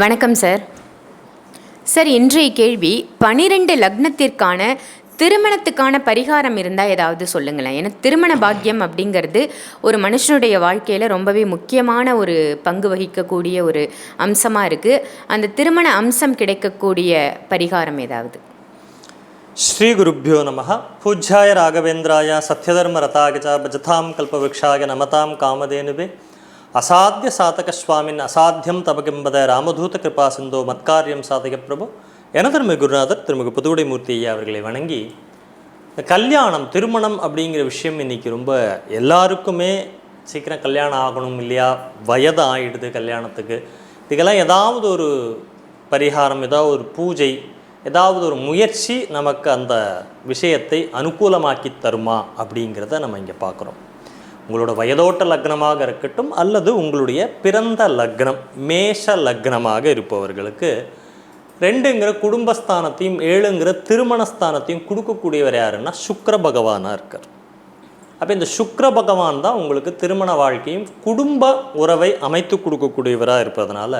வணக்கம் sir sir இன்றைய கேள்வி பனிரெண்டு லக்னத்திற்கான திருமணத்துக்கான பரிகாரம் இருந்தால் ஏதாவது சொல்லுங்களேன். ஏன்னா திருமண பாக்கியம் அப்படிங்கிறது ஒரு மனுஷனுடைய வாழ்க்கையில் ரொம்பவே முக்கியமான ஒரு பங்கு வகிக்கக்கூடிய ஒரு அம்சமாக இருக்குது அந்த திருமண அம்சம் கிடைக்கக்கூடிய பரிகாரம் ஏதாவது? ஸ்ரீ குருப்பியோ நம பூஜ்யாய ராகவேந்திராயா சத்யதர்ம ரதாகஜா பஜதாம் கல்பவృక్షாய நமதாம் காமதேனுவே. அசாத்திய சாதக சுவாமின் அசாத்தியம் தபகிம்பத ராமதூத கிருபா சிந்தோ மத்காரியம் சாதக பிரபு என திருமிகு குருநாதர் திருமிகு புதுவுடைமூர்த்தி ஐயா அவர்களை வணங்கி கல்யாணம் திருமணம் அப்படிங்கிற விஷயம் இன்னைக்கு ரொம்ப எல்லாருக்குமே சீக்கிரம் கல்யாணம் ஆகணும் இல்லையா? வயது ஆகிடுது கல்யாணத்துக்கு. இதுக்கெல்லாம் ஏதாவது ஒரு பரிகாரம் ஏதாவது ஒரு பூஜை ஏதாவது ஒரு முயற்சி நமக்கு அந்த விஷயத்தை அனுகூலமாக்கி தருமா அப்படிங்கிறத நம்ம இங்கே பார்க்குறோம். உங்களோட வயதோட்ட லக்னமாக இருக்கட்டும் அல்லது உங்களுடைய பிறந்த லக்னம் மேஷ லக்னமாக இருப்பவர்களுக்கு ரெண்டுங்கிற குடும்பஸ்தானத்தையும் ஏழுங்கிற திருமணஸ்தானத்தையும் கொடுக்கக்கூடியவர் யாருன்னா சுக்கர பகவானாக இருக்கார். அப்போ இந்த சுக்கர பகவான் தான் உங்களுக்கு திருமண வாழ்க்கையும் குடும்ப உறவை அமைத்து கொடுக்கக்கூடியவராக இருப்பதனால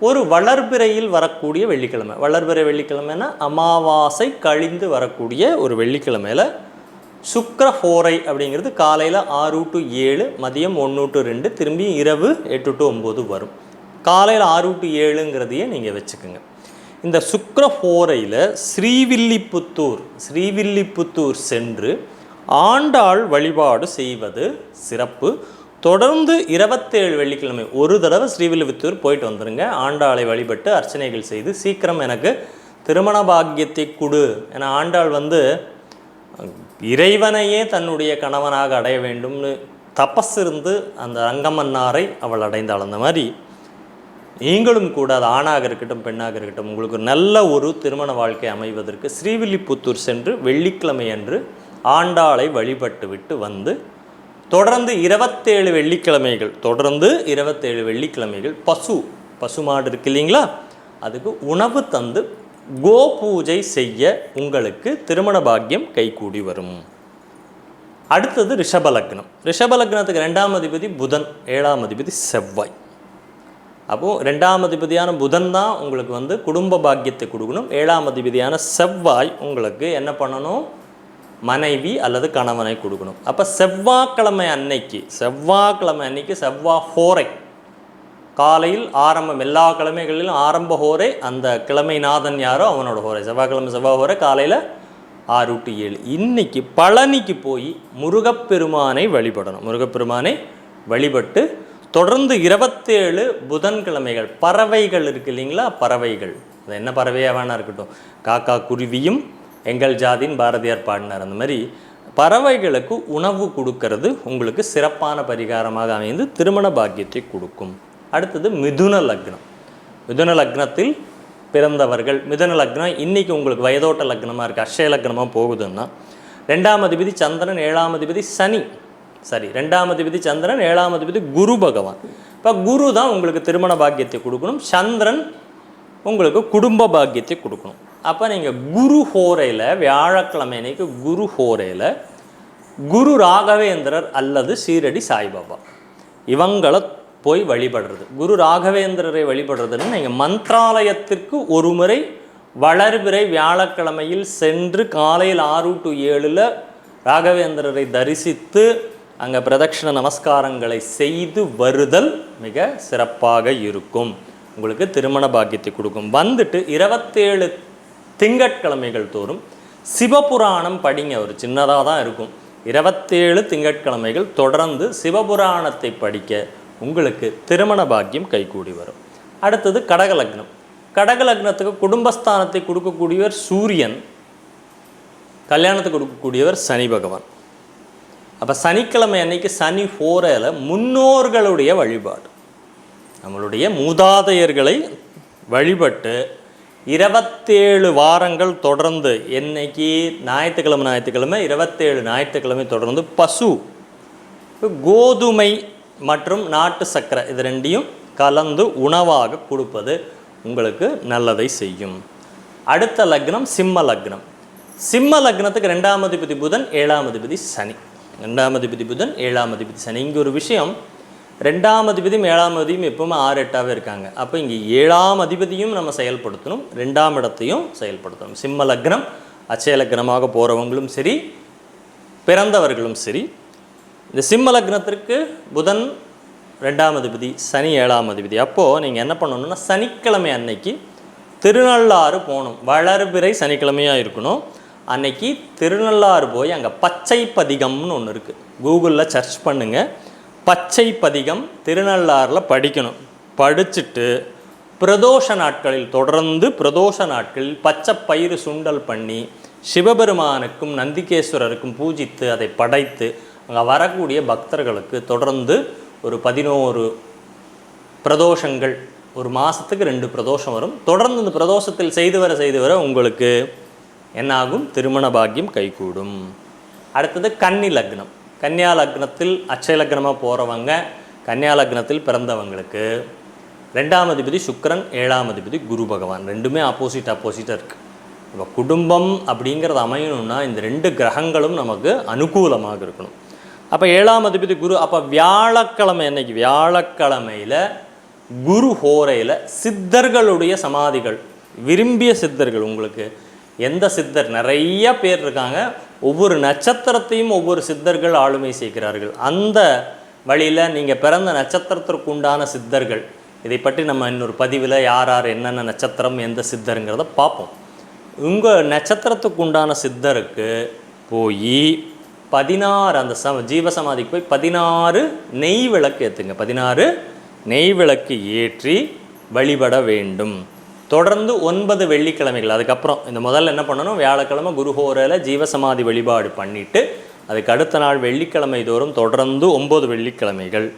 ஒரு வளர்பிறையில் வரக்கூடிய வெள்ளிக்கிழமை. வளர்பிறை வெள்ளிக்கிழமைனா அமாவாசை கழிந்து வரக்கூடிய ஒரு வெள்ளிக்கிழமையில சுக்கிர அப்படிங்கிறது காலையில் ஆறு டு ஏழு மதியம் ஒன்று டு ரெண்டு திரும்பி இரவு எட்டு டு ஒம்பது வரும். காலையில் ஆறு டு ஏழுங்கிறதையே நீங்கள் வச்சுக்கோங்க. இந்த சுக்கிர ஸ்ரீவில்லிபுத்தூர் ஸ்ரீவில்லிபுத்தூர் சென்று ஆண்டாள் வழிபாடு செய்வது சிறப்பு. தொடர்ந்து இருபத்தேழு வெள்ளிக்கிழமை ஒரு தடவை ஸ்ரீவில்லிபுத்தூர் போயிட்டு வந்துடுங்க ஆண்டாளை வழிபட்டு அர்ச்சனைகள் செய்து சீக்கிரம் எனக்கு திருமண பாக்கியத்தை கொடு. ஏன்னா ஆண்டாள் வந்து இறைவனையே தன்னுடைய கணவனாக அடைய வேண்டும்னு தபஸ் இருந்து அந்த ரங்கமன்னாரை அவள் அடைந்தாள் அந்த மாதிரி நீங்களும் கூட அது ஆணாக இருக்கட்டும் பெண்ணாக இருக்கட்டும் உங்களுக்கு நல்ல ஒரு திருமண வாழ்க்கை அமைவதற்கு ஸ்ரீவில்லிபுத்தூர் சென்று வெள்ளிக்கிழமை அன்று ஆண்டாளை வழிபட்டு விட்டு வந்து தொடர்ந்து இருபத்தேழு வெள்ளிக்கிழமைகள் தொடர்ந்து இருபத்தேழு வெள்ளிக்கிழமைகள் பசு பசுமாடு இருக்கு இல்லைங்களா? அதுக்கு உணவு தந்து கோ பூஜை செய்ய உங்களுக்கு திருமண பாக்கியம் கைகூடி வரும். அடுத்தது ரிஷபலக்னம் ரிஷபலக்னத்துக்கு ரெண்டாம் அதிபதி புதன் ஏழாம் அதிபதி செவ்வாய். அப்போது ரெண்டாம் அதிபதியான புதன் தான் உங்களுக்கு வந்து குடும்ப பாக்கியத்தை கொடுக்கணும். ஏழாம் அதிபதியான செவ்வாய் உங்களுக்கு என்ன பண்ணணும்? மனைவி அல்லது கணவனை கொடுக்கணும். அப்போ செவ்வாய்க்கிழமை அன்னைக்கு செவ்வாய்க்கிழமை அன்னைக்கு செவ்வாய் ஹோரை காலையில் ஆரம்பம் எல்லா கிழமைகளிலும் ஆரம்ப ஹோரே அந்த கிழமை நாதன் யாரோ அவனோட ஹோரை செவ்வாய்க்கிழமை செவ்வாய் ஹோரை காலையில் ஆறு டு ஏழு. இன்னைக்கு பழனிக்கு போய் முருகப்பெருமானை வழிபடணும். முருகப்பெருமானை வழிபட்டு தொடர்ந்து இருபத்தேழு புதன்கிழமைகள் பறவைகள் இருக்கு இல்லைங்களா? பறவைகள். அது என்ன பறவையாக வேணா இருக்கட்டும். காக்கா குருவியும் எங்கள் ஜாதின் பாரதியார் பாடினார். அந்த மாதிரி பறவைகளுக்கு உணவு கொடுக்கறது உங்களுக்கு சிறப்பான பரிகாரமாக அமைந்து திருமண பாக்கியத்தை கொடுக்கும். அடுத்தது மிதுன லக்னம். மிதுன லக்னத்தில் பிறந்தவர்கள் மிதுன லக்னம் இன்றைக்கி உங்களுக்கு வயதோட்ட லக்னமாக இருக்குது அக்ஷய லக்னமாக போகுதுன்னா ரெண்டாம் அதிபதி சந்திரன் ஏழாம் அதிபதி சனி. சரி ரெண்டாம் அதிபதி சந்திரன் ஏழாம் அதிபதி குரு பகவான். இப்போ குரு தான் உங்களுக்கு திருமண பாக்கியத்தை கொடுக்கணும் சந்திரன் உங்களுக்கு குடும்ப பாக்கியத்தை கொடுக்கணும். அப்போ நீங்கள் குரு ஹோரையில் வியாழக்கிழமை அன்னைக்கு குரு ஹோரையில் குரு ராகவேந்திரர் அல்லது சீரடி சாய்பாபா. இவங்களை போய் வழிபடுறது. குரு ராகவேந்திரரை வழிபடுறதுன்னு நீங்கள் மந்த்ராலயத்திற்கு ஒரு முறை வளர்பிறை வியாழக்கிழமையில் சென்று காலையில் ஆறு டு ஏழில் ராகவேந்திரரை தரிசித்து அங்கே பிரதட்சிண நமஸ்காரங்களை செய்து வருதல் மிக சிறப்பாக இருக்கும். உங்களுக்கு திருமண பாக்கியத்தை கொடுக்கும். வந்துட்டு இருபத்தேழு திங்கட்கிழமைகள் தோறும் சிவபுராணம் படிங்க. ஒரு சின்னதாக தான் இருக்கும். இருபத்தேழு திங்கட்கிழமைகள் தொடர்ந்து சிவபுராணத்தை படிக்க உங்களுக்கு திருமண பாக்கியம் கைகூடி வரும். அடுத்தது கடகலக்னம். கடகலக்னத்துக்கு குடும்பஸ்தானத்தை கொடுக்கக்கூடியவர் சூரியன் கல்யாணத்தை கொடுக்கக்கூடியவர் சனி பகவான். அப்போ சனிக்கிழமை அன்னைக்கு சனி ஃபோரில் முன்னோர்களுடைய வழிபாடு. நம்மளுடைய மூதாதையர்களை வழிபட்டு இருபத்தேழு வாரங்கள் தொடர்ந்து என்னைக்கு ஞாயிற்றுக்கிழமை ஞாயிற்றுக்கிழமை இருபத்தேழு ஞாயிற்றுக்கிழமை தொடர்ந்து பசு கோதுமை மற்றும் நாட்டு சர்க்கரை இது ரெண்டையும் கலந்து உணவாக கொடுப்பது உங்களுக்கு நல்லதை செய்யும். அடுத்த லக்னம் சிம்ம லக்னம். சிம்ம லக்னத்துக்கு ரெண்டாம் அதிபதி புதன் ஏழாம் அதிபதி சனி. ரெண்டாம் அதிபதி புதன் ஏழாம் அதிபதி சனி. இங்கே ஒரு விஷயம் ரெண்டாம் அதிபதியும் ஏழாம் அதிபதியும் எப்பவுமே ஆறு எட்டாவே இருக்காங்க. அப்போ இங்கே ஏழாம் அதிபதியும் நம்ம செயல்படுத்தணும் ரெண்டாம் இடத்தையும் செயல்படுத்தணும். சிம்ம லக்னம் அச்சய லக்னமாக போகிறவங்களும் சரி பிறந்தவர்களும் சரி இந்த சிம்ம லக்னத்திற்கு புதன் ரெண்டாம் அதிபதி சனி ஏழாம் அதிபதி. அப்போது நீங்கள் என்ன பண்ணணும்னா சனிக்கிழமை அன்னைக்கு திருநள்ளாறு போகணும். வளர்பிறை சனிக்கிழமையாக இருக்கணும். அன்னைக்கு திருநள்ளாறு போய் அங்கே பச்சை பதிகம்னு ஒன்று இருக்குது கூகுளில் சர்ச் பண்ணுங்கள் பச்சை பதிகம் திருநள்ளாறில் படிக்கணும். படிச்சுட்டு பிரதோஷ நாட்களில் தொடர்ந்து பிரதோஷ நாட்களில் பச்சை பயிறு சுண்டல் பண்ணி சிவபெருமானுக்கும் நந்திகேஸ்வரருக்கும் பூஜித்து அதை படைத்து அங்கே வரக்கூடிய பக்தர்களுக்கு தொடர்ந்து ஒரு பதினோரு பிரதோஷங்கள் ஒரு மாதத்துக்கு ரெண்டு பிரதோஷம் வரும். தொடர்ந்து இந்த பிரதோஷத்தில் செய்து வர செய்து வர உங்களுக்கு என்னாகும் திருமண பாக்கியம் கைகூடும். அடுத்தது கன்னி லக்னம். கன்னியா லக்னத்தில் அச்சய லக்னமாக போகிறவங்க கன்னியா லக்னத்தில் பிறந்தவங்களுக்கு. ரெண்டாம் அதிபதி சுக்கரன் ஏழாம் அதிபதி குரு பகவான். ரெண்டுமே ஆப்போசிட் ஆப்போசிட்டாக இருக்குது இப்போ குடும்பம் அப்படிங்கிறது அமையணும்னா இந்த ரெண்டு கிரகங்களும் நமக்கு அனுகூலமாக இருக்கணும். அப்போ ஏழாம் அதிபதி குரு அப்போ வியாழக்கிழமை அன்னைக்கு வியாழக்கிழமையில் குரு ஹோரையில் சித்தர்களுடைய சமாதிகள். விரும்பிய சித்தர்கள் உங்களுக்கு. எந்த சித்தர்? நிறைய பேர் இருக்காங்க. ஒவ்வொரு நட்சத்திரத்தையும் ஒவ்வொரு சித்தர்கள் ஆளுமை செய்கிறார்கள் அந்த வழியில் நீங்கள் பிறந்த நட்சத்திரத்திற்கு உண்டான சித்தர்கள். இதை பற்றி நம்ம இன்னொரு பதிவில் யார் யார் என்னென்ன நட்சத்திரம் எந்த சித்தருங்கிறத பார்ப்போம். உங்கள் நட்சத்திரத்துக்கு உண்டான சித்தருக்கு போய் பதினாறு அந்த சம ஜீவசமாதிக்கு போய் பதினாறு நெய் விளக்கு ஏற்றுங்க பதினாறு நெய் விளக்கு ஏற்றி வழிபட வேண்டும். தொடர்ந்து ஒன்பது வெள்ளிக்கிழமைகள். அதுக்கப்புறம் இந்த முதல்ல என்ன பண்ணணும்? வியாழக்கிழமை குருஹோரையில் ஜீவசமாதி வழிபாடு பண்ணிவிட்டு அதுக்கு அடுத்த நாள் வெள்ளிக்கிழமை தோறும் தொடர்ந்து ஒம்பது வெள்ளிக்கிழமைகள்.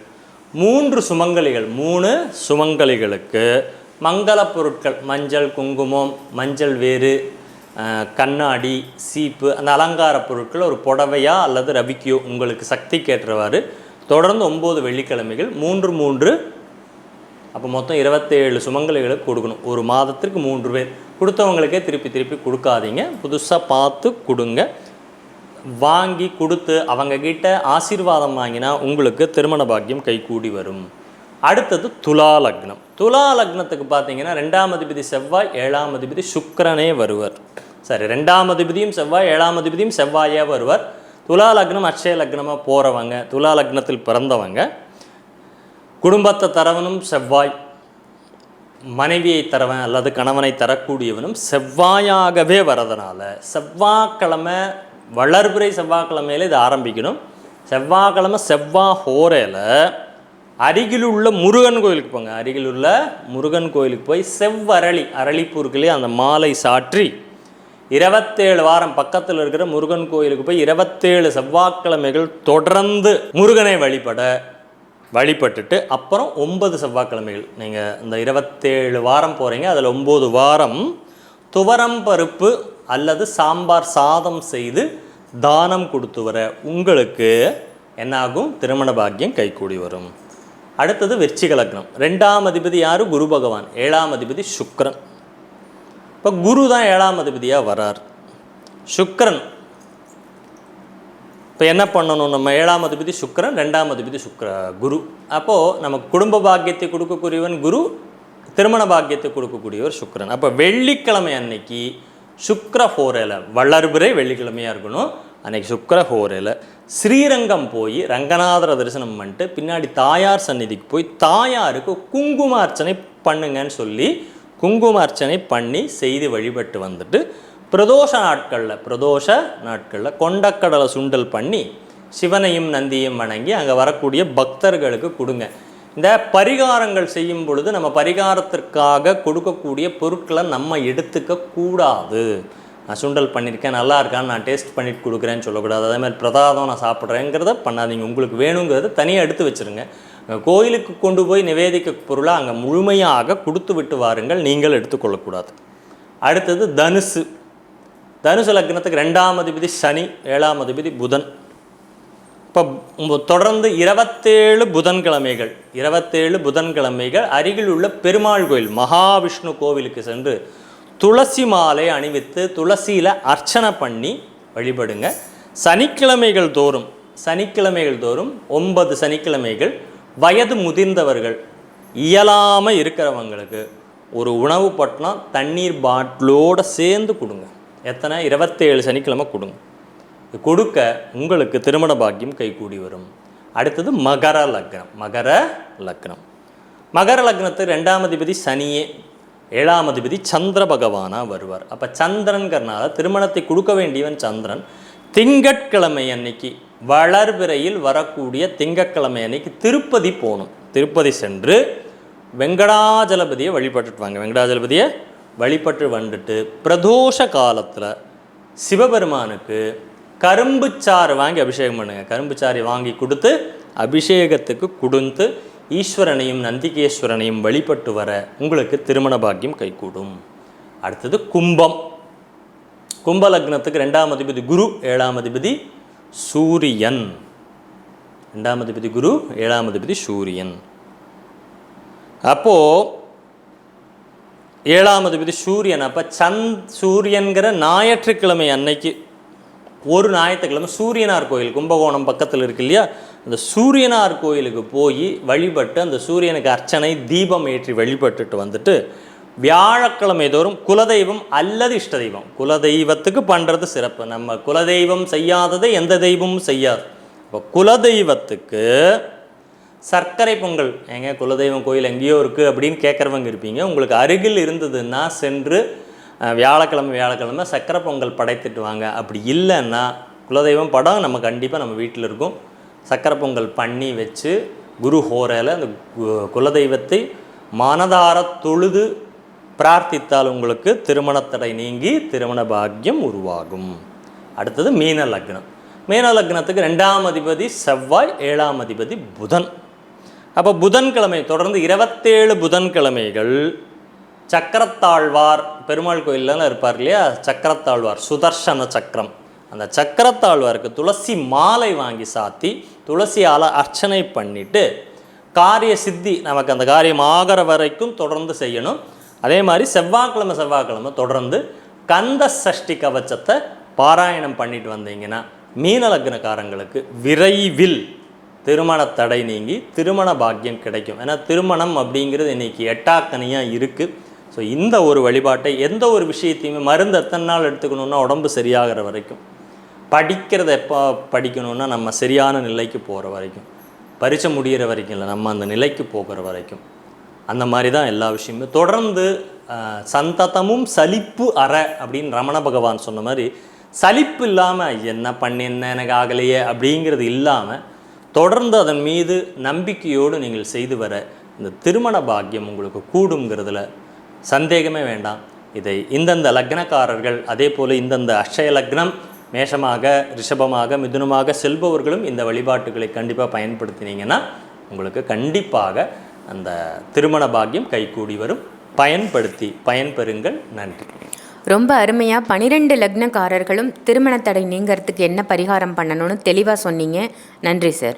மூன்று சுமங்கலிகள். மூணு சுமங்கலிகளுக்கு மங்கள பொருட்கள். மஞ்சள் குங்குமம் மஞ்சள் வேறு கண்ணாடி சீப்பு அந்த அலங்கார பொருட்கள் ஒரு புடவையா அல்லது ரவிக்கியோ உங்களுக்கு சக்திக்கேற்றவாறு தொடர்ந்து ஒம்பது வெள்ளிக்கிழமைகள் மூன்று மூன்று அப்போ மொத்தம் இருபத்தேழு சுமங்கலிகளுக்கு கொடுக்கணும். ஒரு மாதத்திற்கு மூன்று பேர். கொடுத்தவங்களுக்கே திருப்பி திருப்பி கொடுக்காதீங்க. புதுசாக பார்த்து கொடுங்க. வாங்கி கொடுத்து அவங்கக்கிட்ட ஆசீர்வாதம் வாங்கினா உங்களுக்கு திருமண பாக்கியம் கைகூடி வரும். அடுத்தது துலா லக்னம். துலா லக்னத்துக்கு பார்த்தீங்கன்னா ரெண்டாம் அதிபதி செவ்வாய் ஏழாம் அதிபதி சுக்கரனே வருவர். சரி ரெண்டாம் அதிபதியும் செவ்வாய் ஏழாம் அதிபதியும் செவ்வாயே வருவர் துலா லக்னம் அட்சய லக்னமாக போகிறவங்க துலா லக்னத்தில் பிறந்தவங்க. குடும்பத்தை தரவனும் செவ்வாய். மனைவியை தரவன் அல்லது கணவனை தரக்கூடியவனும் செவ்வாயாகவே வரதுனால செவ்வாய்க்கிழமை வளர்பிறை செவ்வாய்க்கிழமையில இது ஆரம்பிக்கணும். செவ்வாய்க்கிழமை செவ்வாய் ஹோரையில் அருகிலுள்ள முருகன் கோயிலுக்கு போங்க. அருகிலுள்ள முருகன் கோயிலுக்கு போய் செவ்வரளி அரளிப்பூர்களே அந்த மாலை சாற்றி இருபத்தேழு வாரம் பக்கத்தில் இருக்கிற முருகன் கோயிலுக்கு போய் இருபத்தேழு செவ்வாய்க்கிழமைகள் தொடர்ந்து முருகனை வழிபட வழிபட்டுட்டு அப்புறம் ஒன்பது செவ்வாய்க்கிழமைகள். நீங்கள் இந்த இருபத்தேழு வாரம் போகிறீங்க அதில் ஒம்பது வாரம் துவரம் பருப்பு அல்லது சாம்பார் சாதம் செய்து தானம் கொடுத்து வர உங்களுக்கு என்னாகும்? திருமண பாக்கியம் கைகூடி வரும். அடுத்தது விருச்சிக லக்னம். ரெண்டாம் அதிபதி யாரு? குரு பகவான். ஏழாம் அதிபதி சுக்ரன் இப்போ குரு தான் ஏழாம் அதிபதியாக வரார். சுக்கரன். இப்போ என்ன பண்ணணும்? நம்ம ஏழாம் அதிபதி சுக்கரன் ரெண்டாம் அதிபதி சுக்கர குரு. அப்போது நமக்கு குடும்ப பாக்கியத்தை கொடுக்கக்கூடியவன் குரு திருமண பாக்கியத்தை கொடுக்கக்கூடியவர் சுக்கரன். அப்போ வெள்ளிக்கிழமை அன்னைக்கு சுக்கர ஹோரேல வளர்பிறை வெள்ளிக்கிழமையாக இருக்கணும். அன்னைக்கு சுக்கர ஹோரேல ஸ்ரீரங்கம் போய் ரங்கநாதர தரிசனம் பண்ணிட்டு பின்னாடி தாயார் சந்நிதிக்கு போய் தாயாருக்கு குங்கும அர்ச்சனை பண்ணுங்கன்னு சொல்லி குங்கும அர்ச்சனை பண்ணி செய்து வழிபட்டு வந்துட்டு பிரதோஷ நாட்களில் பிரதோஷ நாட்களில் கொண்டக்கடலை சுண்டல் பண்ணி சிவனையும் நந்தியும் வணங்கி அங்கே வரக்கூடிய பக்தர்களுக்கு கொடுங்க. இந்த பரிகாரங்கள் செய்யும் பொழுது நம்ம பரிகாரத்திற்காக கொடுக்கக்கூடிய பொருட்களை நம்ம எடுத்துக்க கூடாது. நான் சுண்டல் பண்ணியிருக்கேன் நல்லா இருக்கான்னு நான் டேஸ்ட் பண்ணிட்டு கொடுக்குறேன்னு சொல்லக்கூடாது. அதே மாதிரி நான் சாப்பிட்றேங்கிறத பண்ணாதீங்க. உங்களுக்கு வேணுங்கிறத தனியாக எடுத்து வச்சுருங்க. கோயிலுக்கு கொண்டு போய் நிவேதிக்க பொருளை அங்கே முழுமையாக கொடுத்து விட்டு வாருங்கள் நீங்கள் எடுத்துக்கொள்ளக்கூடாது. அடுத்தது தனுசு. தனுசு லக்னத்துக்கு ரெண்டாம் அதிபதி சனி ஏழாம் அதிபதி புதன். இப்போ தொடர்ந்து இருபத்தேழு புதன்கிழமைகள் இருபத்தேழு புதன்கிழமைகள் அருகில் உள்ள பெருமாள் கோயில் மகாவிஷ்ணு கோவிலுக்கு சென்று துளசி மாலை அணிவித்து துளசியில் அர்ச்சனை பண்ணி வழிபடுங்க. சனிக்கிழமைகள் தோறும் சனிக்கிழமைகள் தோறும் ஒன்பது சனிக்கிழமைகள் வயது முதிர்ந்தவர்கள் இயலாமல் இருக்கிறவங்களுக்கு ஒரு உணவு பட்டணம் தண்ணீர் பாட்டிலோடு சேர்ந்து கொடுங்க. எத்தனை? இருபத்தேழு சனிக்கிழமை கொடுங்க. கொடுக்க உங்களுக்கு திருமண பாக்கியம் கைகூடி வரும். அடுத்தது மகர லக்னம். மகர லக்னம். மகர லக்னத்து ரெண்டாம் அதிபதி சனியே ஏழாம் அதிபதி சந்திர பகவானாக வருவார். அப்போ சந்திரன்கிறனால திருமணத்தை கொடுக்க வேண்டியவன் சந்திரன். திங்கட்கிழமை அன்னைக்கு வளர்பிறையில் வரக்கூடிய திங்கட்கிழமை அன்னைக்கு திருப்பதி போகணும். திருப்பதி சென்று வெங்கடாஜலபதியை வழிபட்டுட்டு வாங்க. வெங்கடாஜலபதியை வழிபட்டு வந்துட்டு பிரதோஷ காலத்தில் சிவபெருமானுக்கு கரும்புச்சாறு வாங்கி அபிஷேகம் பண்ணுங்கள் கரும்புச்சாறை வாங்கி கொடுத்து அபிஷேகத்துக்கு கொடுத்து ஈஸ்வரனையும் நந்திகேஸ்வரனையும் வழிபட்டு வர உங்களுக்கு திருமண பாக்கியம் கைகூடும். அடுத்தது கும்பம். கும்ப லக்னத்துக்கு ரெண்டாம் அதிபதி குரு ஏழாம் அதிபதி சூரியன். ரெண்டாம் அதிபதி குரு ஏழாம் அதிபதி சூரியன். அப்போது ஏழாம் அதிபதி சூரியன். அப்போ சந்த் சூரியன்கிற ஞாயிற்றுக்கிழமை அன்னைக்கு ஒரு ஞாயிற்றுக்கிழமை சூரியனார் கோயில் கும்பகோணம் பக்கத்தில் இருக்கு இல்லையா? அந்த சூரியனார் கோயிலுக்கு போய் வழிபட்டு அந்த சூரியனுக்கு அர்ச்சனை தீபம் ஏற்றி வழிபட்டுட்டு வந்துட்டு வியாழக்கிழமை தோறும் குலதெய்வம் அல்லது இஷ்ட தெய்வம் குலதெய்வத்துக்கு பண்ணுறது சிறப்பு. நம்ம குலதெய்வம் செய்யாததை எந்த தெய்வமும் செய்யாது. இப்போ குலதெய்வத்துக்கு சர்க்கரை பொங்கல். ஏங்க குலதெய்வம் கோயில் எங்கேயோ இருக்குது அப்படின்னு கேட்குறவங்க இருப்பீங்க. உங்களுக்கு அருகில் இருந்ததுன்னா சென்று வியாழக்கிழமை வியாழக்கிழமை சர்க்கரை பொங்கல் படைத்துட்டு வாங்க. அப்படி இல்லைன்னா குலதெய்வம் படம் நம்ம கண்டிப்பாக நம்ம வீட்டில் இருக்கும். சர்க்கரை பொங்கல் பண்ணி வச்சு குரு ஹோரையில் அந்த கு- குலதெய்வத்தை மனதார தொழுது பிரார்த்தித்தால் உங்களுக்கு திருமணத்தடை நீங்கி திருமண பாக்கியம் உருவாகும். அடுத்தது மீன லக்னம். மீன லக்னத்துக்கு ரெண்டாம் அதிபதி செவ்வாய் ஏழாம் அதிபதி புதன். அப்போ புதன்கிழமை தொடர்ந்து இருபத்தேழு புதன்கிழமைகள் சக்கரத்தாழ்வார் பெருமாள் கோயிலெலாம் இருப்பார் இல்லையா? சக்கரத்தாழ்வார் சுதர்சன சக்கரம். அந்த சக்கரத்தாழ்வாருக்கு துளசி மாலை வாங்கி சாத்தி துளசியால் அர்ச்சனை பண்ணிவிட்டு காரிய சித்தி நமக்கு அந்த காரியம் ஆகிற வரைக்கும் தொடர்ந்து செய்யணும். அதே மாதிரி செவ்வாய்க்கிழமை செவ்வாய்க்கிழமை தொடர்ந்து கந்த சஷ்டி கவச்சத்தை பாராயணம் பண்ணிட்டு வந்தீங்கன்னா மீன லக்னக்காரங்களுக்கு விரைவில் திருமண தடை நீங்கி திருமண பாக்கியம் கிடைக்கும். ஏன்னா திருமணம் அப்படிங்கிறது இன்னைக்கு எட்டாக்கனியாக இருக்குது ஸோ இந்த ஒரு வழிபாட்டை எந்த ஒரு விஷயத்தையுமே மருந்து எத்தனை நாள் எடுத்துக்கணுன்னா உடம்பு சரியாகிற வரைக்கும். படிக்கிறத எப்போ படிக்கணுன்னா நம்ம சரியான நிலைக்கு போகிற வரைக்கும். பரிச்சை முடிகிற வரைக்கும் இல்லை நம்ம அந்த நிலைக்கு போகிற வரைக்கும். அந்த மாதிரி தான் எல்லா விஷயமுமே. தொடர்ந்து சந்ததமும் சலிப்பு அற அப்படின்னு ரமண பகவான் சொன்ன மாதிரி சலிப்பு இல்லாமல் என்ன பண்ணி என்ன எனக்கு ஆகலையே அப்படிங்கிறது இல்லாமல் தொடர்ந்து அதன் மீது நம்பிக்கையோடு நீங்கள் செய்து வர இந்த திருமண பாக்கியம் உங்களுக்கு கூடுங்கிறதுல சந்தேகமே வேண்டாம். இதை இந்தந்த லக்னக்காரர்கள் அதே போல் இந்தந்த அக்ஷய லக்னம் மேஷமாக ரிஷபமாக மிதுனமாக செல்பவர்களும் இந்த வழிபாட்டுகளை கண்டிப்பாக பயன்படுத்தினீங்கன்னா உங்களுக்கு கண்டிப்பாக அந்த திருமண பாக்கியம் கைகூடி வரும். பயன்படுத்தி பயன்பெறுங்கள். நன்றி. ரொம்ப அருமையாக பனிரெண்டு லக்னக்காரர்களும் திருமண தடை நீங்கிறதுக்கு என்ன பரிகாரம் பண்ணணும்னு தெளிவாக சொன்னீங்க. நன்றி சார்.